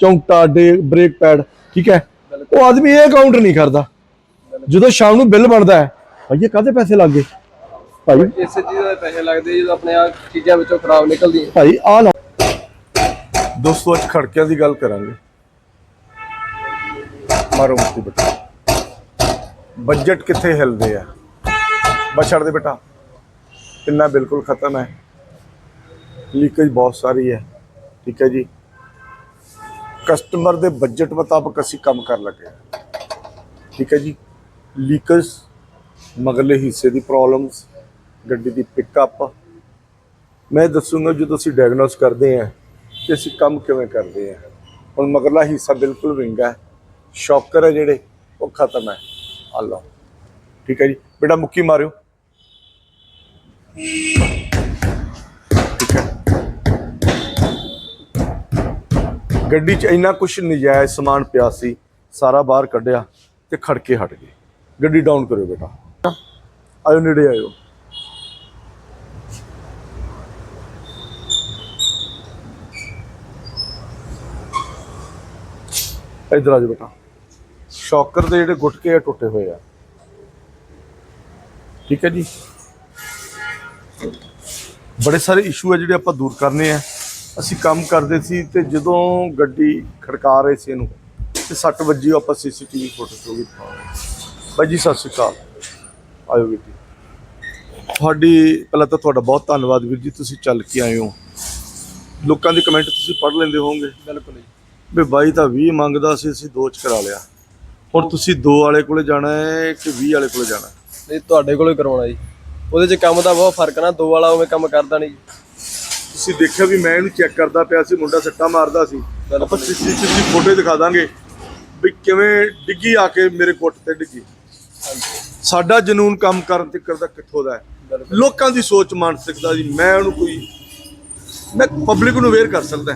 ਚੌਂਕਟਾ ਡੇ break pad ਠੀਕ ਹੈ? ਉਹ ਆਦਮੀ ਇਹ ਕਾਊਂਟ ਨਹੀਂ ਕਰਦਾ ਜਦੋਂ ਸ਼ਾਮ ਨੂੰ ਬਿੱਲ ਬਣਦਾ ਹੈ ਭਾਈ ਇਹ ਕਾਹਦੇ ਪੈਸੇ ਲੱਗ ਗਏ? ਭਾਈ ਇਸੇ ਚੀਜ਼ ਦੇ ਪੈਸੇ ਲੱਗਦੇ ਜਦੋਂ ਆਪਣੇ ਆ ਚੀਜ਼ਾਂ ਵਿੱਚੋਂ ਖਰਾਬ ਨਿਕਲਦੀਆਂ। ਭਾਈ ਆ ਲਓ ਦੋਸਤੋ ਅੱਜ ਖੜਕਿਆਂ ਦੀ ਗੱਲ ਕਰਾਂਗੇ। ਮਾਰੋ ਮੁੱਠੀ ਬੇਟਾ। ਬਜਟ ਕਿੱਥੇ ਹਿਲਦੇ ਆ? ਬਸ ਛੱਡ ਦੇ ਬੇਟਾ। ਕਿੰਨਾ ਬਿਲਕੁਲ ਖਤਮ ਹੈ। ਲੀਕੇਜ ਬਹੁਤ ਸਾਰੀ ਹੈ। ਠੀਕ ਹੈ ਜੀ। ਕਸਟਮਰ ਦੇ ਬਜਟ ਮੁਤਾਬਕ ਅਸੀਂ ਕੰਮ ਕਰਨ ਲੱਗੇ ਹਾਂ। ਠੀਕ ਹੈ ਜੀ? ਲੀਕੇਜ ਮਗਰਲੇ ਹਿੱਸੇ ਦੀ ਪ੍ਰੋਬਲਮਸ ਗੱਡੀ ਦੀ ਪਿਕਅਪ ਮੈਂ ਦੱਸੂਗਾ ਜਦੋਂ ਅਸੀਂ ਡਾਇਗਨੋਸ ਕਰਦੇ ਹਾਂ ਕਿ ਅਸੀਂ ਕੰਮ ਕਿਵੇਂ ਕਰਦੇ ਹਾਂ। ਹੁਣ ਮਗਰਲਾ ਹਿੱਸਾ ਬਿਲਕੁਲ ਵਿੰਗਾ ਸ਼ੌਕਰ ਹੈ ਜਿਹੜੇ, ਉਹ ਖਤਮ ਹੈ। ਆ ਠੀਕ ਹੈ ਜੀ? ਬੇਟਾ, ਮੁੱਕੀ ਮਾਰਿਓ ਠੀਕ ਹੈ ਗੱਡੀ 'ਚ ਇੰਨਾ ਕੁਝ ਨਜਾਇਜ਼ ਸਮਾਨ ਪਿਆ ਸੀ, ਸਾਰਾ ਬਾਹਰ ਕੱਢਿਆ ਤੇ ਖੜਕੇ ਹਟ ਗਏ। ਗੱਡੀ ਡਾਊਨ ਕਰਿਓ ਬੇਟਾ। ਆਇਓ ਨੇੜੇ ਆਇਓ। ਇਧਰ ਆ ਜਾ ਬੇਟਾ। ਸ਼ੌਕਰ ਦੇ ਜਿਹੜੇ ਗੁਟਕੇ ਆ, ਟੁੱਟੇ ਹੋਏ ਆ। ਠੀਕ ਹੈ ਜੀ? ਬੜੇ ਸਾਰੇ ਇਸ਼ੂ ਆ ਜਿਹੜੇ ਆਪਾਂ ਦੂਰ ਕਰਨੇ ਆ। ਅਸੀਂ ਕੰਮ ਕਰਦੇ ਸੀ ਤੇ ਜਦੋਂ ਗੱਡੀ ਖੜਕਾ ਰਹੇ ਸੀ ਇਹਨੂੰ ਤੇ 60 ਵਜੇ ਆਪਾਂ ਸੀਸੀਟੀਵੀ ਫੁਟੇਜ ਵੀ ਦਿਖਾਵਾਂਗੇ। ਬਾਈ ਜੀ ਸਤਿ ਸ਼੍ਰੀ ਅਕਾਲ। ਆਇਓ ਵੀਰ ਜੀ। ਤੁਹਾਡੀ ਪਹਿਲਾਂ ਤਾਂ ਤੁਹਾਡਾ ਬਹੁਤ ਧੰਨਵਾਦ ਵੀਰ ਜੀ ਤੁਸੀਂ ਚੱਲ ਕੇ ਆਏ ਹੋ। ਲੋਕਾਂ ਦੇ ਕਮੈਂਟ ਤੁਸੀਂ ਪੜ੍ਹ ਲੈਂਦੇ ਹੋਵੋਗੇ। ਬਿਲਕੁਲ ਜੀ। ਵੀ ਬਾਈ ਤਾਂ 20 ਮੰਗਦਾ ਸੀ ਅਸੀਂ ਦੋ ਚ ਕਰਾ ਲਿਆ। ਹੁਣ ਤੁਸੀਂ ਦੋ ਵਾਲੇ ਕੋਲੇ ਜਾਣਾ ਹੈ ਕਿ 20 ਵਾਲੇ ਕੋਲੇ ਜਾਣਾ? ਨਹੀਂ ਤੁਹਾਡੇ ਕੋਲੋਂ ਹੀ ਕਰਵਾਉਣਾ ਜੀ। ਉਹਦੇ 'ਚ ਕੰਮ ਦਾ ਬਹੁਤ ਫ਼ਰਕ ਨਾ ਦੋ ਵਾਲਾ ਉਵੇਂ ਕੰਮ ਕਰਦਾ ਨਹੀਂ। ਜੀ ਤੁਸੀਂ ਦੇਖਿਆ ਵੀ ਮੈਂ ਇਹਨੂੰ ਚੈੱਕ ਕਰਦਾ ਪਿਆ ਸੀ ਮੁੰਡਾ ਸੱਟਾ ਮਾਰਦਾ ਸੀ। ਆਪਾਂ ਸੀਸੀਟੀਵੀ ਫੋਟੋ ਦਿਖਾ ਦਾਂਗੇ ਵੀ ਕਿਵੇਂ ਡਿੱਗੀ ਆ ਕੇ ਮੇਰੇ ਗੁੱਟ ਤੇ ਡਿੱਗੀ। ਸਾਡਾ ਜਨੂਨ ਕੰਮ ਕਰਨ ਤੇ ਕਰਦਾ ਕਿੱਥੋਂ ਦਾ ਹੈ? ਲੋਕਾਂ ਦੀ ਸੋਚ ਮਾਨਸਿਕਤਾ ਦੀ ਮੈਂ ਉਹਨੂੰ ਕੋਈ ਮੈਂ ਪਬਲਿਕ ਨੂੰ ਅਵੇਅਰ ਕਰ ਸਕਦਾ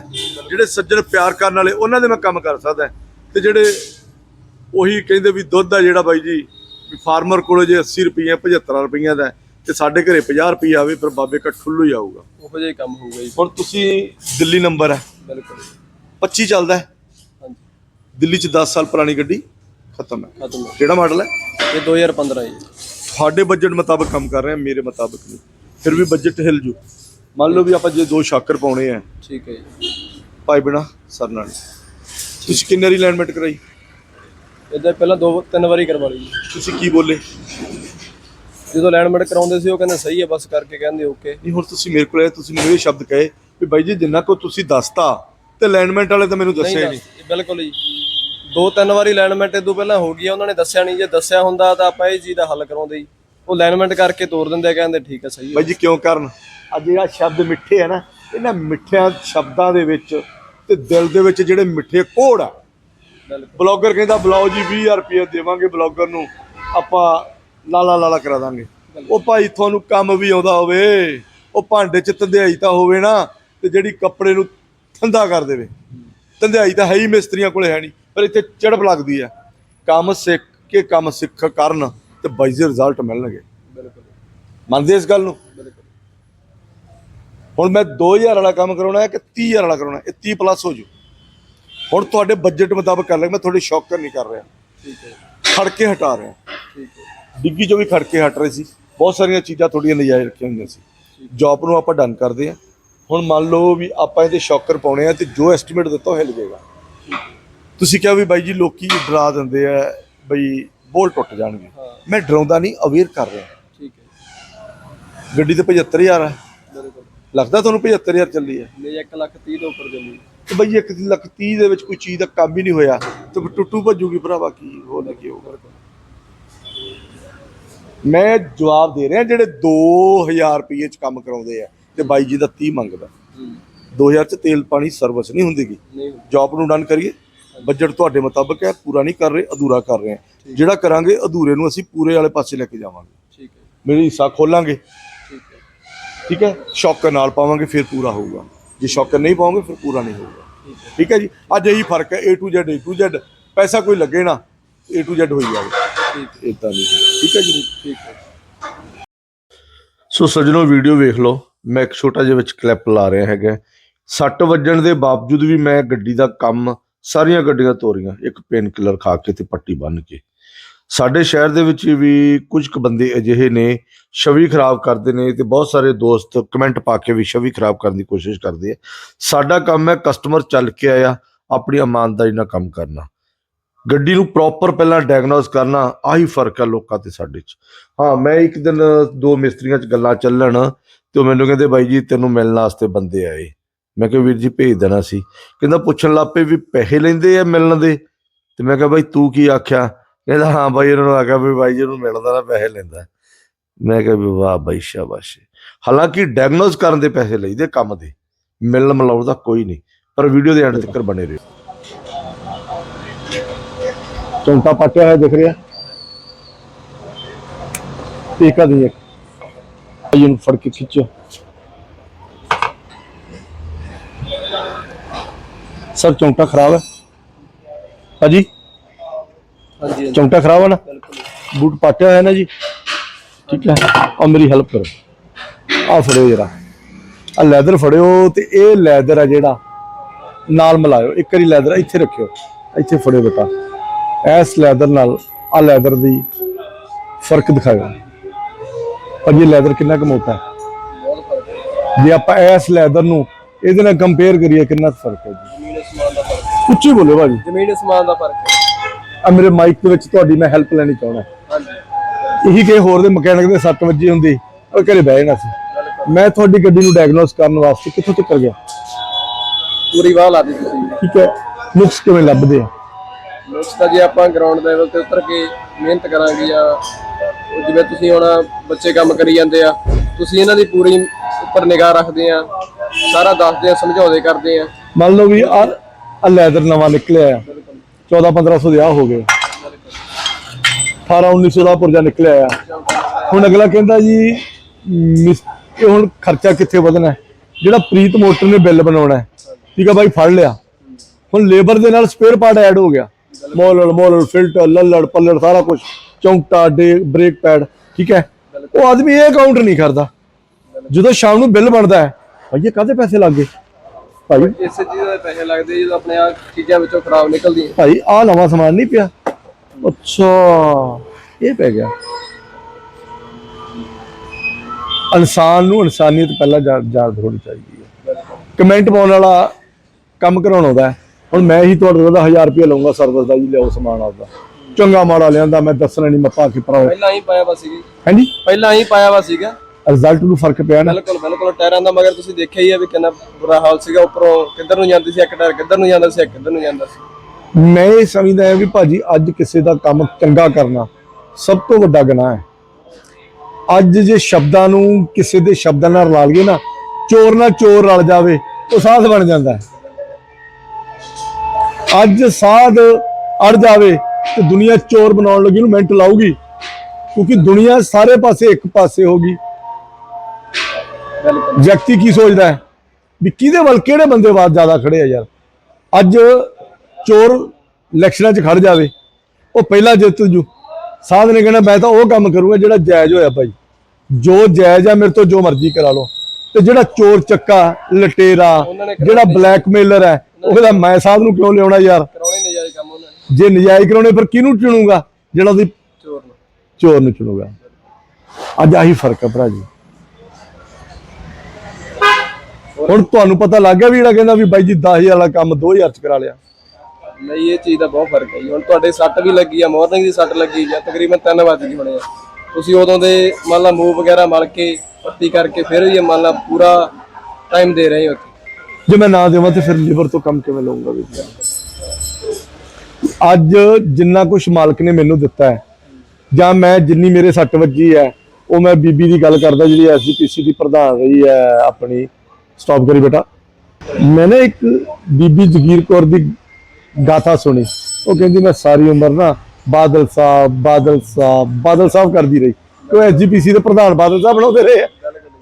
ਜਿਹੜੇ ਸੱਜਣ ਪਿਆਰ ਕਰਨ ਵਾਲੇ ਉਹਨਾਂ ਦੇ ਮੈਂ ਕੰਮ ਕਰ ਸਕਦਾ ਤੇ ਜਿਹੜੇ ਉਹੀ ਕਹਿੰਦੇ ਵੀ ਦੁੱਧ ਆ ਜਿਹੜਾ ਬਾਈ ਜੀ ਫਾਰਮਰ ਕੋਲੇ ਜੇ 80 ਰੁਪਏ 75 ਰੁਪਈਆਂ ਦਾ ਤੇ ਸਾਡੇ ਘਰੇ 50 ਰੁਪਏ ਆਵੇ ਫਿਰ ਬਾਬੇ ਕਾ ਠੁੱਲੂ ਹੀ ਆਊਗਾ। ਉਹੋ ਜਿਹਾ ਹੀ ਕੰਮ ਹੋਊਗਾ ਜੀ। ਹੁਣ ਤੁਸੀਂ ਦਿੱਲੀ ਨੰਬਰ ਹੈ। ਬਿਲਕੁਲ ਜੀ। 25 ਚੱਲਦਾ ਹੈ। ਹਾਂਜੀ। ਦਿੱਲੀ ਚ 10 ਸਾਲ ਪੁਰਾਣੀ ਗੱਡੀ ਖਤਮ ਹੈ। ਖਤਮ ਹੋ। ਕਿਹੜਾ ਮਾਡਲ ਹੈ? ਇਹ 2015 ਜੀ। ਤੁਹਾਡੇ ਬਜਟ ਮੁਤਾਬਕ ਕੰਮ ਕਰ ਰਹੇ ਹਾਂ ਮੇਰੇ ਮੁਤਾਬਕ ਨਹੀਂ। ਫਿਰ ਵੀ ਬਜਟ ਹਿਲ ਜੂ। ਮੰਨ ਲਓ ਵੀ ਆਪਾਂ ਜੇ ਦੋ ਸ਼ਾਕਰ ਪਾਉਣੇ ਆ ਠੀਕ ਹੈ ਜੀ। ਭਾਈ ਬਿਨਾ ਸਰਨਾ ਨਹੀਂ ਤੁਸੀਂ ਕਿੰਨੇ ਵਾਰੀ ਅਲਾਈਨਮੈਂਟ ਕਰਾਈ? ਇਦਾਂ ਪਹਿਲਾਂ ਦੋ ਤਿੰਨ ਵਾਰੀ ਕਰਵਾ ਲਈ ਜੀ। ਤੁਸੀਂ ਕੀ ਬੋਲੇ? ਜਦੋਂ ਅਲਾਈਨਮੈਂਟ ਕਰਾਉਂਦੇ ਸੀ ਉਹ ਕਹਿੰਦੇ ਸਹੀ ਹੈ ਬਸ ਕਰਕੇ ਕਹਿੰਦੇ ਓਕੇ ਨਹੀਂ ਹੁਣ ਤੁਸੀਂ ਮੇਰੇ ਕੋਲ ਆਏ ਤੁਸੀਂ ਮੈਨੂੰ ਇਹ ਸ਼ਬਦ ਕਹੇ ਵੀ ਬਾਈ ਜੀ ਜਿੰਨਾ ਕੋ ਤੁਸੀਂ ਦੱਸਤਾ ਤੇ ਅਲਾਈਨਮੈਂਟ ਵਾਲੇ ਤਾਂ ਮੈਨੂੰ ਦੱਸਿਆ ਨਹੀਂ। ਬਿਲਕੁਲ ਜੀ। ਦੋ ਤਿੰਨ ਵਾਰੀ ਅਲਾਈਨਮੈਂਟ ਇਹ ਤੋਂ ਪਹਿਲਾਂ ਹੋ ਗਈ ਆ ਉਹਨਾਂ ਨੇ ਦੱਸਿਆ ਨਹੀਂ। ਜੇ ਦੱਸਿਆ ਹੁੰਦਾ ਤਾਂ ਆਪਾਂ ਇਹ ਚੀਜ਼ ਦਾ ਹੱਲ ਕਰਾਉਂਦੇ ਜੀ। ਉਹ ਅਲਾਈਨਮੈਂਟ ਕਰਕੇ ਤੋਰ ਦਿੰਦੇ ਆ ਕਹਿੰਦੇ ਠੀਕ ਹੈ ਸਹੀ ਹੈ। ਬਾਈ ਜੀ ਕਿਉਂ ਕਰਨ? ਆ ਜਿਹੜਾ ਸ਼ਬਦ ਮਿੱਠੇ ਆ ਨਾ ਇਹਨਾਂ ਮਿੱਠਿਆਂ ਸ਼ਬਦਾਂ ਦੇ ਵਿੱਚ ਤੇ ਦਿਲ ਦੇ ਵਿੱਚ ਜਿਹੜੇ ਮਿੱਠੇ ਕੋੜ ਆ। ਬਲੌਗਰ ਕਹਿੰਦਾ ਬੁਲਾਓ ਜੀ 20000 ਰੁਪਏ ਦੇਵਾਂਗੇ ਬਲੌਗਰ ਨੂੰ। ਆਪਾਂ ਲਾਲਾ ਲਾਲਾ ਕਰਾ ਦਾਂਗੇ। ਉਹ ਭਾਈ ਤੁਹਾਨੂੰ ਕੰਮ ਵੀ ਆਉਂਦਾ ਹੋਵੇ ਉਹ ਭਾਂਡੇ ਚ ਧੰਦਿਆਈ ਤਾਂ ਹੋਵੇ ਨਾ ਤੇ ਜਿਹੜੀ ਕੱਪੜੇ ਨੂੰ ਠੰਡਾ ਕਰ ਦੇਵੇ। ਧੰਦਿਆਈ ਤਾਂ ਹੈ ਹੀ ਮਿਸਤਰੀਆਂ ਕੋਲੇ ਹੈ ਨਹੀਂ ਪਰ ਇੱਥੇ ਚੜਪ ਲੱਗਦੀ ਆ। ਕੰਮ ਸਿੱਖ ਕੇ ਕੰਮ ਸਿੱਖ ਕਰਨ ਤੇ ਬਾਈ ਦੇ ਰਿਜ਼ਲਟ ਮਿਲਣਗੇ। ਬਿਲਕੁਲ ਮੰਨਦੇ ਇਸ ਗੱਲ ਨੂੰ? ਹੁਣ ਮੈਂ 2000 ਵਾਲਾ ਕੰਮ ਕਰਾਉਣਾ ਹੈ ਕਿ 30000 ਵਾਲਾ ਕਰਾਉਣਾ ਹੈ? ਇਹ 30 ਪਲੱਸ ਹੋ ਜੂ ਹੁਣ ਤੁਹਾਡੇ ਬਜਟ ਮੁਤਾਬਕ ਕਰ ਲਿਆ ਮੈਂ ਤੁਹਾਡੀ ਸ਼ੌਕਰ ਨਹੀਂ ਕਰ ਰਿਹਾ। ਠੀਕ ਹੈ। ਖੜਕੇ ਹਟਾ ਰਿਹਾ। ਠੀਕ ਹੈ। ਡਿੱਗੀ ਚੋਂ ਵੀ ਖੜਕੇ ਹਟ ਰਹੇ ਸੀ। ਬਹੁਤ ਸਾਰੀਆਂ ਚੀਜ਼ਾਂ ਤੁਹਾਡੀਆਂ ਨਜਾਇਜ਼ ਰੱਖੀਆਂ ਹੋਈਆਂ ਸੀ। ਜੌਬ ਨੂੰ ਆਪਾਂ ਡਨ ਕਰਦੇ ਆ ਹੁਣ ਮੰਨ ਲਓ ਵੀ ਆਪਾਂ ਇਹਦੇ ਸ਼ੌਕਰ ਪਾਉਣੇ ਆ ਤੇ ਜੋ ਐਸਟੀਮੇਟ ਦਿੱਤਾ ਉਹ ਹਿੱਲ ਜਾਏਗਾ। ਤੁਸੀਂ ਕਿਹਾ ਵੀ ਬਾਈ ਜੀ ਲੋਕੀ ਡਰਾ ਦਿੰਦੇ ਆ ਬਈ ਬੋਲ ਟੁੱਟ ਜਾਣਗੇ। ਮੈਂ ਡਰਾਉਂਦਾ ਨਹੀਂ ਅਵੇਅਰ ਕਰ ਰਿਹਾ। ਠੀਕ ਹੈ। ਗੱਡੀ ਤੇ 75000 ਹੈ ਲੱਗਦਾ ਤੁਹਾਨੂੰ 75000 ਚੱਲੀ ਹੈ? ਨਹੀਂ 1 ਲੱਖ 30 ਤੋਂ ਉੱਪਰ ਜੰਮੀ ਤੇ ਬਈ ਇੱਕ ਲੱਖ 30 ਦੇ ਵਿੱਚ ਕੋਈ ਚੀਜ਼ ਦਾ ਕੰਮ ਹੀ ਨਹੀਂ ਹੋਇਆ। ਤੇ ਟੁੱਟੂ ਭੱਜੂਗੀ ਭਰਾਵਾ ਕੀ ਹੋ ਲੱਗੀ ਹੋਊਗਾ। ਮੈਂ ਜਵਾਬ ਦੇ ਰਿਹਾ ਜਿਹੜੇ 2000 ਰੁਪਏ ਚ ਕੰਮ ਕਰਾਉਂਦੇ ਆ ਤੇ ਬਾਈ ਜੀ ਦਾ 30 ਮੰਗਦਾ। ਹੂੰ 2000 ਚ ਤੇਲ ਪਾਣੀ ਸਰਵਿਸ ਨਹੀਂ ਹੁੰਦੀਗੀ। ਜੌਬ ਨੂੰ ਡਨ ਕਰੀਏ। ਬਜਟ ਤੁਹਾਡੇ ਮੁਤਾਬਕ ਹੈ ਪੂਰਾ ਨਹੀਂ ਕਰ ਰਹੇ ਅਧੂਰਾ ਕਰ ਰਹੇ ਹਾਂ। ਜਿਹੜਾ ਕਰਾਂਗੇ ਅਧੂਰੇ ਨੂੰ ਅਸੀਂ ਪੂਰੇ ਵਾਲੇ ਪਾਸੇ ਲੈ ਕੇ ਜਾਵਾਂਗੇ। ਠੀਕ ਹੈ। ਮੇਰੀ ਹਿੱਸਾ ਖੋਲਾਂਗੇ। ਠੀਕ ਹੈ। ਠੀਕ ਹੈ? ਸ਼ੌਕਰ ਨਾਲ ਪਾਵਾਂਗੇ ਫਿਰ ਪੂਰਾ ਹੋਊਗਾ। ਜੇ ਸ਼ੌਕਰ ਨਹੀਂ ਪਾਵਾਂਗੇ ਫਿਰ ਪੂਰਾ ਨਹੀਂ ਹੋਊਗਾ। ਠੀਕ ਹੈ ਜੀ? ਅੱਜ ਇਹੀ ਫ਼ਰਕ ਹੈ A to Z A to Z ਪੈਸਾ ਕੋਈ ਲੱਗੇ ਨਾ A to Z ਹੋਈ ਜਾਵੇ। ਇਦਾਂ ਨਹੀਂ ਠੀਕ ਹੈ ਜੀ, ਠੀਕ ਹੈ। ਸੋ ਸੱਜਣੋ ਵੀਡੀਓ ਵੇਖ ਲਓ। ਮੈਂ ਇੱਕ ਛੋਟਾ ਜਿਹਾ ਵਿੱਚ ਕਲਿੱਪ ਲਾ ਰਿਹਾ ਹੈਗਾ। ਸੱਟ ਵੱਜਣ ਦੇ ਬਾਵਜੂਦ ਵੀ ਮੈਂ ਗੱਡੀ ਦਾ ਕੰਮ ਸਾਰੀਆਂ ਗੱਡੀਆਂ ਤੋਰੀਆਂ, ਇੱਕ ਪੇਨ ਕਿਲਰ ਖਾ ਕੇ ਤੇ ਪੱਟੀ ਬੰਨ੍ਹ ਕੇ। ਸਾਡੇ ਸ਼ਹਿਰ ਦੇ ਵਿੱਚ ਵੀ ਕੁਝ ਕੁ ਬੰਦੇ ਅਜਿਹੇ ਨੇ, ਛਵੀ ਖਰਾਬ ਕਰਦੇ ਨੇ ਤੇ ਬਹੁਤ ਸਾਰੇ ਦੋਸਤ ਕਮੈਂਟ ਪਾ ਕੇ ਵੀ ਛਵੀ ਖਰਾਬ ਕਰਨ ਦੀ ਕੋਸ਼ਿਸ਼ ਕਰਦੇ ਆ। ਸਾਡਾ ਕੰਮ ਹੈ ਕਸਟਮਰ ਚੱਲ ਕੇ ਆਇਆ, ਆਪਣੀ ਇਮਾਨਦਾਰੀ ਨਾਲ ਕੰਮ ਕਰਨਾ। ਗੱਡੀ ਨੂੰ ਪ੍ਰੋਪਰ ਪਹਿਲਾਂ ਡਾਇਗਨੋਸ ਕਰਨਾ, ਆਹੀ ਫ਼ਰਕ ਹੈ ਲੋਕਾਂ ਤੇ ਸਾਡੇ 'ਚ। ਹਾਂ, ਮੈਂ ਇੱਕ ਦਿਨ ਦੋ ਮਿਸਤਰੀਆਂ 'ਚ ਗੱਲਾਂ ਚੱਲਣ ਤੇ ਉਹ ਮੈਨੂੰ ਕਹਿੰਦੇ, ਬਾਈ ਜੀ, ਤੈਨੂੰ ਮਿਲਣ ਵਾਸਤੇ ਬੰਦੇ ਆਏ। ਮੈਂ ਕਿਹਾ, ਵੀਰ ਜੀ, ਭੇਜ ਦੇਣਾ ਸੀ। ਕਹਿੰਦਾ, ਪੁੱਛਣ ਲੱਪੇ ਵੀ ਪੈਸੇ ਲੈਂਦੇ ਆ ਮਿਲਣ ਦੇ? ਤੇ ਮੈਂ ਕਿਹਾ, ਬਾਈ, ਤੂੰ ਕੀ ਆਖਿਆ? ਕਹਿੰਦਾ, ਹਾਂ, ਬਾਈ ਇਹਨਾਂ ਨੂੰ ਆਖਿਆ ਵੀ ਬਾਈ ਜੀ ਨੂੰ ਮਿਲਦਾ ਨਾ ਪੈਸੇ ਲੈਂਦਾ। ਮੈਂ ਕਿਹਾ ਵੀ ਵਾਹ ਬਾਈ, ਸ਼ਾਬਾਸ਼। ਹਾਲਾਂਕਿ ਡਾਇਗਨੋਸ ਕਰਨ ਦੇ ਪੈਸੇ ਲਈਦੇ ਕੰਮ ਦੇ। ਮਿਲਣ ਮਿਲਾਉਣ ਦਾ ਕੋਈ ਨਹੀਂ, ਪਰ ਵੀਡੀਓ ਦੇ ਐਂਡ ਤੱਕ ਬਣੇ ਰਹੋ। ਚੌਂਕਾ ਪੱਟਿਆ ਹੋਇਆ ਦਿਖ ਰਿਹਾ। ਟੀਕਾ ਦੀ ਇੱਕ। ਇਹਨੂੰ ਫੜ ਕੇ ਖਿੱਚੋ। ਸਰ ਚੌਂਕਾ ਖਰਾਬ ਹੈ। ਹਾਂਜੀ ਹਾਂਜੀ। ਚੌਂਕਾ ਖਰਾਬ ਹੈ ਨਾ? ਬੂਟ ਪਾਟਿਆ ਹੋਇਆ ਨਾ ਜੀ। ਠੀਕ ਹੈ। ਆ ਮੇਰੀ ਹੈਲਪ ਕਰੋ। ਆ ਫੜਿਓ ਜਰਾ। ਆ ਲੈਦਰ ਫੜਿਓ ਤੇ ਇਹ ਲੈਦਰ ਆ ਜਿਹੜਾ। ਨਾਲ ਮਿਲਾਇਓ। ਇੱਕ ਵਾਰੀ ਲੈਦਰ ਇੱਥੇ ਰੱਖਿਓ। ਇੱਥੇ ਫੜਿਓ ਬੇਟਾ। ਇਸ ਲੈਦਰ ਨਾਲ ਆ ਲੈਦਰ ਦੀ ਫ਼ਰਕ ਦਿਖਾਇਓ। ਪਰ ਇਹ ਲੈਦਰ ਕਿੰਨਾ ਕੁ ਮੋਟਾ ਹੈ? ਜੇ ਆਪਾਂ ਇਸ ਲੈਦਰ ਨੂੰ ਇਹਦੇ ਨਾਲ ਕੰਪੇਅਰ ਕਰੀਏ ਕਿੰਨਾ ਫ਼ਰਕ ਹੈ ਜੀ? ਉੱਚੀ ਬੋਲੋ ਭਾਜੀ ਜ਼ਮੀਨ ਅਸਮਾਨ ਦਾ ਫ਼ਰਕ ਹੈ। ਆ ਮੇਰੇ ਮਾਈਕ ਦੇ ਵਿੱਚ ਤੁਹਾਡੀ ਮੈਂ ਹੈਲਪ ਲੈਣੀ ਚਾਹੁੰਦਾ। ਹਾਂਜੀ। ਇਹੀ ਕਿ ਹੋਰ ਦੇ ਮਕੈਨਿਕ ਦੇ 7 ਵਜੇ ਹੁੰਦੀ ਉਹ ਘਰੇ ਬਹਿ ਜਾਣਾ ਸੀ। ਮੈਂ ਤੁਹਾਡੀ ਗੱਡੀ ਨੂੰ ਡਾਇਗਨੋਸ ਕਰਨ ਵਾਸਤੇ ਕਿੱਥੋਂ ਤੱਕ ਗਿਆ? ਪੂਰੀ ਵਾਹ ਲਾ ਦਿੱਤੀ ਠੀਕ ਹੈ। ਨੁਕਸ ਕਿਵੇਂ ਲੱਭਦੇ ਆ? ਨੁਕਸ ਤਾਂ ਜੇ ਆਪਾਂ ਗਰਾਊਂਡ ਲੈਵਲ ਤੇ ਉਤਰ ਕੇ ਮਿਹਨਤ ਕਰਾਂਗੇ ਜਾਂ ਜਿਵੇਂ ਤੁਸੀਂ ਹੁਣ ਬੱਚੇ ਕੰਮ ਕਰੀ ਜਾਂਦੇ ਆ, ਤੁਸੀਂ ਇਹਨਾਂ ਦੀ ਪੂਰੀ ਉੱਪਰ ਨਿਗਾਹ ਰੱਖਦੇ ਆ, ਸਾਰਾ ਦੱਸਦੇ ਆ ਸਮਝਾਉਂਦੇ ਕਰਦੇ ਆ। ਮੰਨ ਲਓ ਵੀ ਆ ਲੈਦਰ ਨਵਾਂ ਨਿਕਲਿਆ ਆ। 14 1500 ਦੇ ਆ ਹੋ ਗਏ। 18 1900 ਦਾ ਪੁਰਜਾ ਨਿਕਲਿਆ ਆ। ਹੁਣ ਅਗਲਾ ਕਹਿੰਦਾ ਜੀ ਇਹ ਹੁਣ ਖਰਚਾ ਕਿੱਥੇ ਵਧਣਾ ਜਿਹੜਾ ਪ੍ਰੀਤ ਮੋਟਰ ਨੇ ਬਿੱਲ ਬਣਾਉਣਾ ਠੀਕ ਆ ਬਾਈ, ਫੜ ਲਿਆ। ਹੁਣ ਲੇਬਰ ਦੇ ਨਾਲ ਸਪੇਅਰ ਪਾਰਟ ਐਡ ਹੋ ਗਿਆ। ਮੋਲਰ ਮੋਲਰ ਫਿਲਟਰ ਲੱਲੜ ਪੱਲੜ ਸਾਰਾ ਕੁਝ ਚੌਂਕਟਾ ਡੇ ਬ੍ਰੇਕ ਪੈਡ ਠੀਕ ਹੈ? ਉਹ ਆਦਮੀ ਇਹ ਕਾਊਂਟ ਨਹੀਂ ਕਰਦਾ। ਜਦੋਂ ਸ਼ਾਮ ਨੂੰ ਬਿੱਲ ਬਣਦਾ ਹੈ ਭਾਈ ਇਹ ਕਾਹਦੇ ਪੈਸੇ ਲੱਗ ਗਏ? ਭਾਈ ਇਸੇ ਚੀਜ਼ ਦੇ ਪੈਸੇ ਲੱਗਦੇ ਜਦੋਂ ਆਪਣੇ ਆ ਚੀਜ਼ਾਂ ਵਿੱਚੋਂ ਖਰਾਬ ਨਿਕਲਦੀਆਂ ਭਾਈ ਆ ਨਵਾਂ ਸਮਾਨ ਨਹੀਂ ਪਿਆ। ਅੱਛਾ ਇਹ ਪੈ ਗਿਆ। ਇਨਸਾਨ ਨੂੰ ਇਨਸਾਨੀਅਤ ਪਹਿਲਾਂ ਜਾ- ਯਾਦ ਹੋਣੀ ਚਾਹੀਦੀ ਹੈ। ਕਮੈਂਟ ਪਾਉਣ ਵਾਲਾ ਕੰਮ ਕਰਾਉਣ ਆਉਂਦਾ ਹੈ। ਹੁਣ ਮੈਂ ਹੀ ਤੁਹਾਡੇ ਕੋਲ 1000 ਰੁਪਏ ਲਵਾਂਗਾ ਸਰਵਿਸ ਦਾ ਜੀ ਲਿਆਓ ਸਮਾਨ ਆਪਦਾ। ਚੰਗਾ ਮਾੜਾ ਲਿਆਂਦਾ ਮੈਂ ਦੱਸਣਾ ਨਹੀਂ ਮੈਂ ਪਾ ਕੇ ਭਰਾਓ। ਪਹਿਲਾਂ ਹੀ ਪਾਇਆ ਵਾ ਸੀਗੀ। ਹਾਂਜੀ? ਪਹਿਲਾਂ ਹੀ ਪਾਇਆ ਵਾ ਸੀਗਾ। ਰਿਜ਼ਲਟ ਨੂੰ ਫ਼ਰਕ ਪਿਆ ਨਾ। ਬਿਲਕੁਲ ਬਿਲਕੁਲ ਟਾਇਰਾਂ ਦਾ ਮਗਰ ਤੁਸੀਂ ਦੇਖਿਆ ਹੀ ਆ ਵੀ ਕਿੰਨਾ ਬੁਰਾ ਹਾਲ ਸੀਗਾ। ਉੱਪਰੋਂ ਕਿੱਧਰ ਨੂੰ ਜਾਂਦੀ ਸੀ ਇੱਕ ਟਾਇਰ ਕਿੱਧਰ ਨੂੰ ਜਾਂਦਾ ਸੀ ਇੱਕ ਕਿੱਧਰ ਨੂੰ ਜਾਂਦਾ ਸੀ। ਮੈਂ ਇਹ ਸਮਝਦਾ ਹਾਂ ਵੀ ਭਾਜੀ ਅੱਜ ਕਿਸੇ ਦਾ ਕੰਮ ਚੰਗਾ ਕਰਨਾ ਸਭ ਤੋਂ ਵੱਡਾ ਗੁਨਾਹ ਹੈ। ਅੱਜ ਜੇ ਸ਼ਬਦਾਂ ਨੂੰ ਕਿਸੇ ਦੇ ਸ਼ਬਦਾਂ ਨਾਲ ਰਲਾ ਲਈਏ ਨਾ ਚੋਰ ਨਾਲ ਚੋਰ ਰਲ ਜਾਵੇ ਉਹ ਸਾਧ ਬਣ ਜਾਂਦਾ ਹੈ। ਅੱਜ ਸਾਧ ਅੜ ਜਾਵੇ ਤੇ ਦੁਨੀਆ ਚੋਰ ਬਣਾਉਣ ਲੱਗੀ ਨੂੰ ਮਿੰਟ ਲਾਊਗੀ। ਕਿਉਂਕਿ ਦੁਨੀਆ ਸਾਰੇ ਪਾਸੇ ਇੱਕ ਪਾਸੇ ਹੋਗੀ ਬਿਲਕੁਲ ਵਿਅਕਤੀ ਕੀ ਸੋਚਦਾ ਹੈ? ਵੀ ਕਿਹਦੇ ਵੱਲ ਕਿਹੜੇ ਬੰਦੇ ਬਾਤ ਜ਼ਿਆਦਾ ਖੜੇ ਆ ਯਾਰ? ਅੱਜ ਚੋਰ ਇਲੈਕਸ਼ਨਾਂ 'ਚ ਖੜ ਜਾਵੇ। ਉਹ ਪਹਿਲਾ ਜਿੱਤ ਜੂ। ਸਾਧ ਨੇ ਕਹਿਣਾ ਮੈਂ ਤਾਂ ਉਹ ਕੰਮ ਕਰੂੰਗਾ ਜਿਹੜਾ ਜਾਇਜ਼ ਹੋਇਆ ਭਾਈ। ਜੋ ਜਾਇਜ਼ ਆ ਮੇਰੇ ਤੋਂ ਜੋ ਮਰਜ਼ੀ ਕਰਾ ਲਓ। ਤੇ ਜਿਹੜਾ ਚੋਰ ਚੱਕਾ ਲਟੇਰਾ ਜਿਹੜਾ ਬਲੈਕਮੇਲਰ ਹੈ ਉਹ ਕਹਿੰਦਾ ਮੈਂ ਸਾਧ ਨੂੰ ਕਿਉਂ ਲਿਆਉਣਾ ਯਾਰ? ਕਰਾਉਣੇ ਜਾਏ ਕੰਮ ਉਹਨਾਂ ਨੇ। ਜੇ ਨਜਾਇਜ਼ ਕਰਾਉਣੇ ਫਿਰ ਕਿਹਨੂੰ ਚੁਣੂਗਾ? ਜਿਹੜਾ ਉਹਦੀ ਚੋਰ ਨੂੰ। ਚੋਰ ਨੂੰ ਚੁਣੂਗਾ। ਅੱਜ ਆਹੀ ਫ਼ਰਕ ਹੈ ਭਰਾ ਜੀ। ਹੁਣ ਤੁਹਾਨੂੰ ਪਤਾ ਲੱਗ ਗਿਆ ਵੀ ਜਿਹੜਾ ਕਹਿੰਦਾ ਵੀ ਬਾਈ ਜੀ 10000 ਵਾਲਾ ਕੰਮ 2000 ਚ ਕਰਾ ਲਿਆ। ਨਹੀਂ ਇਹ ਚੀਜ਼ ਦਾ ਬਹੁਤ ਫ਼ਰਕ ਹੈ ਜੀ। ਹੁਣ ਤੁਹਾਡੇ ਸੱਟ ਵੀ ਲੱਗੀ ਆ ਮਾਰਨਿੰਗ ਦੀ ਸੱਟ ਲੱਗੀ ਜਾਂ ਤਕਰੀਬਨ 3 ਵਜੇ ਗਏ ਹੋਣੇ ਆ। ਤੁਸੀਂ ਉਦੋਂ ਦੇ ਮੰਨ ਲਾ ਮੂਵ ਵਗੈਰਾ ਮਲ ਕੇ ਪੱਤੀ ਕਰਕੇ ਫਿਰ ਵੀ ਇਹ ਮੰਨ ਲਾ ਪੂਰਾ ਟਾਈਮ ਦੇ ਰਹੇ ਹੋ ਜੇ ਮੈਂ ਨਾ ਦੇਵਾਂ ਤੇ ਫਿਰ ਲੀਵਰ ਤੋਂ ਕੰਮ ਕਿਵੇਂ ਲਵਾਂਗਾ ਵੀ? ਅੱਜ ਜਿੰਨਾ ਕੁਝ ਮਾਲਕ ਨੇ ਮੈਨੂੰ ਦਿੱਤਾ ਹੈ, ਜਾਂ ਮੈਂ ਜਿੰਨੀ ਮੇਰੇ ਸੱਟ ਵੱਜੀ ਹੈ, ਉਹ ਮੈਂ ਬੀਬੀ ਦੀ ਗੱਲ ਕਰਦਾ ਜਿਹੜੀ ਐਸਜੀਪੀਸੀ ਦੀ ਪ੍ਰਧਾਨ ਰਹੀ ਹੈ ਆਪਣੀ। ਸਟਾਪ ਕਰੀ ਬੇਟਾ। ਮੈਂ ਨਾ ਇੱਕ ਬੀਬੀ ਜਗੀਰ ਕੌਰ ਦੀ ਗਾਥਾ ਸੁਣੀ। ਉਹ ਕਹਿੰਦੀ, ਮੈਂ ਸਾਰੀ ਉਮਰ ਨਾ ਬਾਦਲ ਸਾਹਿਬ ਬਾਦਲ ਸਾਹਿਬ ਬਾਦਲ ਸਾਹਿਬ ਕਰਦੀ ਰਹੀ। ਉਹ ਐਸਜੀਪੀਸੀ ਦੇ ਪ੍ਰਧਾਨ ਬਾਦਲ ਸਾਹਿਬ ਬਣਾਉਂਦੇ ਰਹੇ ਆ।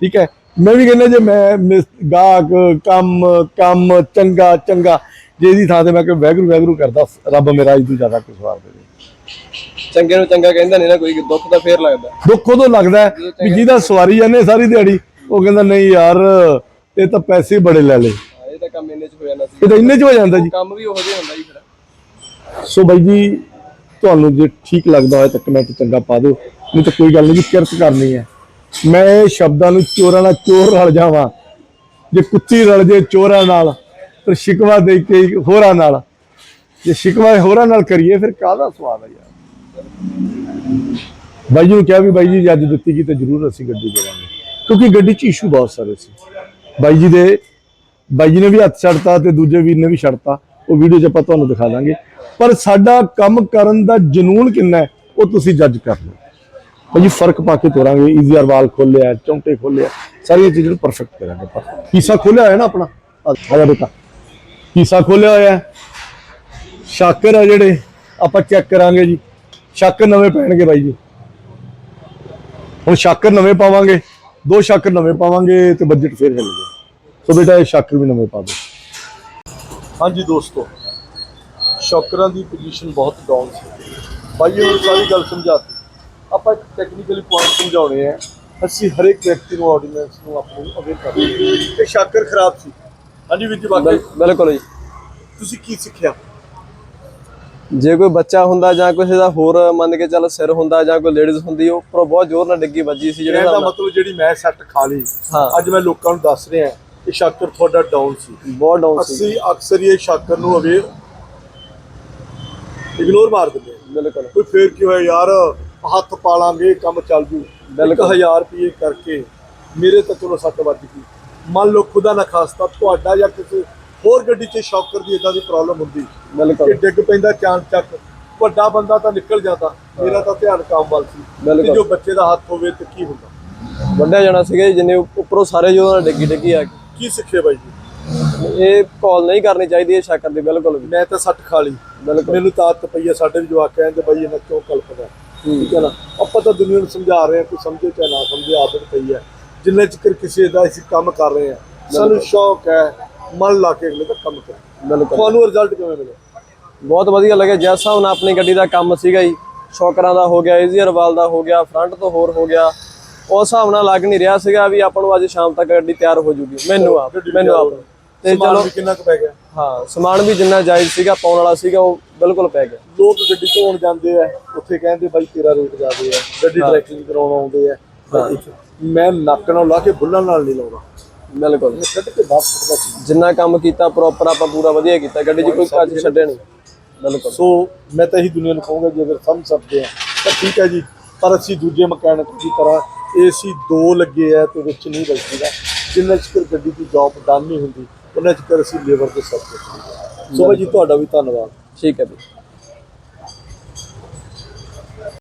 ਠੀਕ ਹੈ? ਮੈਂ ਵੀ ਕਹਿੰਦਾ ਜੇ ਮੈਂ ਗਾਹਕ ਕੰਮ ਕੰਮ ਚੰਗਾ ਚੰਗਾ ਜੇ ਇਹਦੀ ਥਾਂ ਤੇ ਮੈਂ ਕਿ ਵੈਗਰੂ ਵੈਗਰੂ ਕਰਦਾ ਰੱਬ ਮੇਰਾ ਇਹ ਤੋਂ ਜ਼ਿਆਦਾ ਕੁਝ ਵਾਰ ਦੇ ਦੇ। ਚੰਗੇ ਨੂੰ ਚੰਗਾ ਕਹਿੰਦਾ ਨਹੀਂ ਨਾ ਕੋਈ ਦੁੱਖ ਤਾਂ ਫੇਰ ਲੱਗਦਾ। ਦੁੱਖ ਉਦੋਂ ਲੱਗਦਾ ਵੀ ਜਿਹਦਾ ਸਵਾਰੀ ਜਾਂਦੇ ਸਾਰੀ ਦਿਹਾੜੀ ਉਹ ਕਹਿੰਦਾ ਨਹੀਂ ਯਾਰ ਇਹ ਤਾਂ ਪੈਸੇ ਬੜੇ ਲੈ ਲਏ। ਹਾਂ, ਇਹ ਤਾਂ ਤਾਂ ਕੰਮ ਇੰਨੇ ਚ ਹੋ ਜਾਣਾ ਸੀ। ਇਹ ਤਾਂ ਇੰਨੇ ਚ ਹੋ ਜਾਂਦਾ ਜੀ। ਕੰਮ ਵੀ ਉਹੋ ਜਿਹਾ ਹੁੰਦਾ ਜੀ ਫਿਰ। ਸੋ ਬਾਈ ਜੀ ਤੁਹਾਨੂੰ ਜੇ ਠੀਕ ਲੱਗਦਾ ਹੋਇਆ ਤਾਂ ਕਮੈਂਟ ਚੰਗਾ ਪਾ ਦਿਓ। ਨਹੀਂ ਤਾਂ ਕੋਈ ਗੱਲ ਨਹੀਂ ਕਿਰਤ ਕਰਨੀ ਹੈ। ਮੈਂ ਇਹ ਸ਼ਬਦਾਂ ਨੂੰ ਚੋਰਾਂ ਨਾਲ ਚੋਰ ਰਲ ਜਾਵਾਂ। ਜੇ ਕੁੱਤੀ ਰਲ ਜੇ ਚੋਰਾਂ ਨਾਲ, ਫਿਰ ਸ਼ਿਕਵਾ ਦੇ ਕੇ ਹੋਰਾਂ ਨਾਲ। ਜੇ ਸ਼ਿਕਵਾ ਹੋਰਾਂ ਨਾਲ ਕਰੀਏ, ਫਿਰ ਕਾਹਦਾ ਸਵਾਦ ਹੈ ਯਾਰ? ਬਾਈ ਜੀ ਨੂੰ ਕਿਹਾ ਵੀ ਬਾਈ ਜੀ, ਜੇ ਅੱਜ ਦਿੱਤੀ ਗਈ ਤਾਂ ਜ਼ਰੂਰ ਅਸੀਂ ਗੱਡੀ ਦੇਵਾਂਗੇ। ਕਿਉਂਕਿ ਗੱਡੀ 'ਚ ਇਸ਼ੂ ਬਹੁਤ ਸਾਰੇ ਸੀ। ਬਾਈ ਜੀ ਦੇ, ਬਾਈ ਜੀ ਨੇ ਵੀ ਹੱਥ ਛੱਡਤਾ ਤੇ ਦੂਜੇ ਵੀਰ ਨੇ ਵੀ ਛੱਡਤਾ। ਉਹ ਵੀਡੀਓ 'ਚ ਆਪਾਂ ਤੁਹਾਨੂੰ ਦਿਖਾ ਦਾਂਗੇ। ਪਰ ਸਾਡਾ ਕੰਮ ਕਰਨ ਦਾ ਜਨੂਨ ਕਿੰਨਾ ਹੈ, ਉਹ ਤੁਸੀਂ ਜੱਜ ਕਰ ਲਓ। ਬਾਈ ਫ਼ਰਕ ਪਾ ਕੇ ਤੋਰਾਂਗੇ। ਈਜ਼ੀਆਰ ਵਾਲ ਖੋਲਿਆ, ਚੌਂਟੇ ਖੋਲਿਆ, ਸਾਰੀਆਂ ਚੀਜ਼ਾਂ ਨੂੰ ਪਰਫੈਕਟ ਕਰਾਂਗੇ ਆਪਾਂ। ਕੀਸਾ ਖੋਲਿਆ ਹੋਇਆ ਨਾ ਆਪਣਾ? ਆ ਬੇਟਾ। ਕੀਸਾ ਖੋਲਿਆ ਹੋਇਆ। ਸ਼ਾਕਰ ਆ ਜਿਹੜੇ, ਆਪਾਂ ਚੈੱਕ ਕਰਾਂਗੇ ਜੀ। ਸ਼ਾਕਰ ਨਵੇਂ ਪੈਣਗੇ ਬਾਈ ਜੀ। ਹੁਣ ਸ਼ਾਕਰ ਨਵੇਂ ਪਾਵਾਂਗੇ, ਦੋ ਸ਼ਾਕਰ ਨਵੇਂ ਪਾਵਾਂਗੇ ਤੇ ਬਜਟ ਫੇਰ ਹਿੱਲ ਸੋ ਬੇਟਾ, ਇਹ ਸ਼ਾਕਰ ਵੀ ਨਵੇਂ ਪਾ ਦੋ ਹਾਂਜੀ ਦੋਸਤੋ, ਸ਼ਾਕਰਾਂ ਦੀ ਪੋਜੀਸ਼ਨ ਬਹੁਤ ਡਾਊਨ ਸੀ। ਬਾਈ ਜੀ ਸਾਰੀ ਗੱਲ ਸਮਝਾਤੀ ਆਪਾਂ ਇੱਕ ਟੈਕਨੀਕਲੀ ਪੁਆਇੰਟ ਸਮਝਾਉਣੇ ਆ। ਅਸੀਂ ਹਰੇਕ ਵਿਅਕਤੀ ਨੂੰ ਆਰਡੀਨੈਂਸ ਨੂੰ ਆਪਣੇ ਨੂੰ ਅਵੇਅਰ ਕਰਦੇ ਕਿ ਸ਼ਾਕਰ ਖਰਾਬ ਸੀ। ਹਾਂਜੀ ਵੀਰ ਜੀ ਬਿਲਕੁਲ ਜੀ। ਤੁਸੀਂ ਕੀ ਸਿੱਖਿਆ? ਜੇ ਕੋਈ ਬੱਚਾ ਹੁੰਦਾ ਜਾਂ ਕਿਸੇ ਦਾ ਹੋਰ ਮੰਨ ਕੇ ਚੱਲ ਸਿਰ ਹੁੰਦਾ ਜਾਂ ਕੋਈ ਲੇਡੀਜ਼ ਹੁੰਦੀ ਉਹ ਉੱਪਰੋਂ ਬਹੁਤ ਜ਼ੋਰ ਨਾਲ ਡਿੱਗੀ ਵੱਜੀ ਸੀ ਜਿਹੜੇ ਨਾਲ। ਮਤਲਬ ਜਿਹੜੀ ਮੈਂ ਸੱਟ ਖਾ ਲਈ। ਅੱਜ ਮੈਂ ਲੋਕਾਂ ਨੂੰ ਦੱਸ ਰਿਹਾ ਕਿ ਸ਼ਾਕਰ ਤੁਹਾਡਾ ਡਾਊਨ ਸੀ। ਬਹੁਤ ਡਾਊਨ ਸੀ। ਅਸੀਂ ਅਕਸਰ ਇਹ ਸ਼ਾਕਰ ਨੂੰ ਅਵੇਅਰ ਇਗਨੋਰ ਮਾਰ ਦਿੰਦੇ ਬਿਲਕੁਲ। ਕੋਈ ਫੇਰ ਕੀ ਹੋਇਆ ਯਾਰ? ਹੱਥ ਪਾ ਲਾਂਗੇ ਕੰਮ ਚੱਲ ਜੂ। ਬਿਲਕੁਲ। 1000 ਰੁਪਏ ਕਰਕੇ ਮੇਰੇ ਤਾਂ ਚਲੋ ਸੱਟ ਵੱਜ ਗਈ। ਮੰਨ ਲਓ ਖੁਦਾ ਨਾ ਖਾਸਤਾ ਤੁਹਾਡਾ ਜਾਂ ਕਿਸੇ ਹੋਰ ਗੱਡੀ 'ਚ ਸ਼ੌਕਰ ਦੀ ਇਦਾਂ ਦੀ ਪ੍ਰੋਬਲਮ ਹੁੰਦੀ। ਕਿ ਡਿੱਗ ਪੈਂਦਾ ਚਾਂਦ ਚੱਕ ਵੱਡਾ ਬੰਦਾ ਤਾਂ ਨਿਕਲ ਜਾਂਦਾ। ਮੇਰਾ ਤਾਂ ਧਿਆਨ ਕੰਮ ਵੱਲ ਸੀ। ਬਿਲਕੁਲ। ਜੋ ਬੱਚੇ ਦਾ ਹੱਥ ਹੋਵੇ ਤੇ ਕੀ ਹੁੰਦਾ। ਵੱਡਿਆ ਜਾਣਾ ਸੀਗਾ ਜਿੰਨੇ ਉੱਪਰੋਂ ਸਾਰੇ ਜੋ ਨਾਲ ਡਿੱਗੀ ਡਿੱਗੀ ਆ ਗਈ ਕੀ ਸਿੱਖਿਆ ਬਾਈ ਜੀ? ਇਹ ਕਾਲ ਨਹੀਂ ਕਰਨੀ ਚਾਹੀਦੀ ਇਹ ਸ਼ੱਕਰ ਦੀ ਬਿਲਕੁਲ ਮੈਂ ਤਾਂ ਸੱਟ ਖਾ ਲਈ। ਮੈਨੂੰ ਤਾਂ ਆਦਤ ਪਈ ਆ ਸਾਡੇ ਵੀ ਜਵਾਕ ਕਹਿੰਦੇ ਬਾਈ ਇਹਨਾਂ ਕਿਉਂ ਕਲਪਦਾ ਠੀਕ ਹੈ ਨਾ? ਆਪਾਂ ਤਾਂ ਦੁਨੀਆ ਨੂੰ ਸਮਝਾ ਰਹੇ ਹਾਂ ਕੋਈ ਸਮਝੇ ਚਾਹੇ ਨਾ ਸਮਝੇ ਆਦਤ ਪਈ ਹੈ। ਜਿੰਨੇ ਚਿਰ ਕਿਸੇ ਦਾ ਅਸੀਂ ਕੰਮ ਕਰ ਰਹੇ ਹਾਂ ਸਾਨੂੰ ਸ਼ੌਕ ਹੈ ਮਨ ਲਾ ਕੇ ਅਗਲੇ ਦਾ ਕੰਮ ਕਰਾਂ ਤੁਹਾਨੂੰ ਰਿਜ਼ਲਟ ਕਿਵੇਂ ਮਿਲਿਆ ਬਹੁਤ ਵਧੀਆ ਲੱਗਿਆ। ਜਿਸ ਹਿਸਾਬ ਨਾਲ ਆਪਣੀ ਗੱਡੀ ਦਾ ਕੰਮ ਸੀਗਾ ਜੀ। ਸ਼ੌਕਰਾਂ ਦਾ ਹੋ ਗਿਆ ਈਜ਼ੀਅਰ ਵਾਲ ਦਾ ਹੋ ਗਿਆ ਫਰੰਟ ਤੋਂ ਹੋਰ ਹੋ ਗਿਆ। ਉਸ ਹਿਸਾਬ ਨਾਲ ਲੱਗ ਨਹੀਂ ਰਿਹਾ ਸੀਗਾ ਵੀ ਆਪਾਂ ਨੂੰ ਅੱਜ ਸ਼ਾਮ ਤੱਕ ਗੱਡੀ ਤਿਆਰ ਹੋ ਜੂਗੀ। ਮੈਨੂੰ ਆਪ ਮੈਨੂੰ ਆਪ। ਤੇ ਚਲੋ ਕਿੰਨਾ ਕੁ ਪੈ ਗਿਆ? ਹਾਂ ਸਮਾਨ ਵੀ ਜਿੰਨਾ ਜਾਇਜ਼ ਸੀਗਾ ਪਾਉਣ ਵਾਲਾ ਸੀਗਾ ਉਹ ਬਿਲਕੁਲ ਪੈ ਗਿਆ। ਲੋਕ ਗੱਡੀ ਧੋਣ ਜਾਂਦੇ ਆ ਉੱਥੇ ਕਹਿੰਦੇ ਬਾਈ ਤੇਰਾ ਰੇਟ ਜ਼ਿਆਦੇ ਆ ਗੱਡੀ ਡਾਇਰੈਕਟਲੀ ਕਰਾਉਣ ਆਉਂਦੇ ਆ। ਮੈਂ ਨੱਕ ਨਾਲ ਲਾ ਕੇ ਬੁੱਲਾਂ ਨਾਲ ਨਹੀਂ ਲਾਉਂਦਾ। ਬਿਲਕੁਲ। ਜਿੰਨਾ ਕੰਮ ਕੀਤਾ ਪ੍ਰੋਪਰ ਆਪਾਂ ਪੂਰਾ ਵਧੀਆ ਕੀਤਾ ਗੱਡੀ 'ਚ ਕੋਈ ਕੱਜ ਛੱਡਿਆ ਨਹੀਂ। ਬਿਲਕੁਲ। ਸੋ ਮੈਂ ਤਾਂ ਇਹੀ ਦੁਨੀਆ ਨੂੰ ਕਹੂੰਗਾ ਜੇ ਅਗਰ ਸਮਝ ਸਕਦੇ ਆ ਤਾਂ ਠੀਕ ਹੈ ਜੀ। ਪਰ ਅਸੀਂ ਦੂਜੇ ਮਕੈਨਿਕ ਦੀ ਤਰ੍ਹਾਂ ਏਸੀ ਦੋ ਲੱਗੇ ਆ ਤੇ ਵਿੱਚ ਨਹੀਂ ਬੈਠੀਦਾ। ਜਿੰਨਾ ਚਿਰ ਗੱਡੀ ਦੀ ਜੌਬ ਡਨ ਨਹੀਂ ਹੁੰਦੀ ਉਹਨਾਂ ਚਿਰ ਅਸੀਂ ਲੇਬਰ ਤੇ ਸਭ ਕੁਝ ਸੋ ਭਾਈ ਜੀ, ਤੁਹਾਡਾ ਵੀ ਧੰਨਵਾਦ। ਠੀਕ ਹੈ ਜੀ।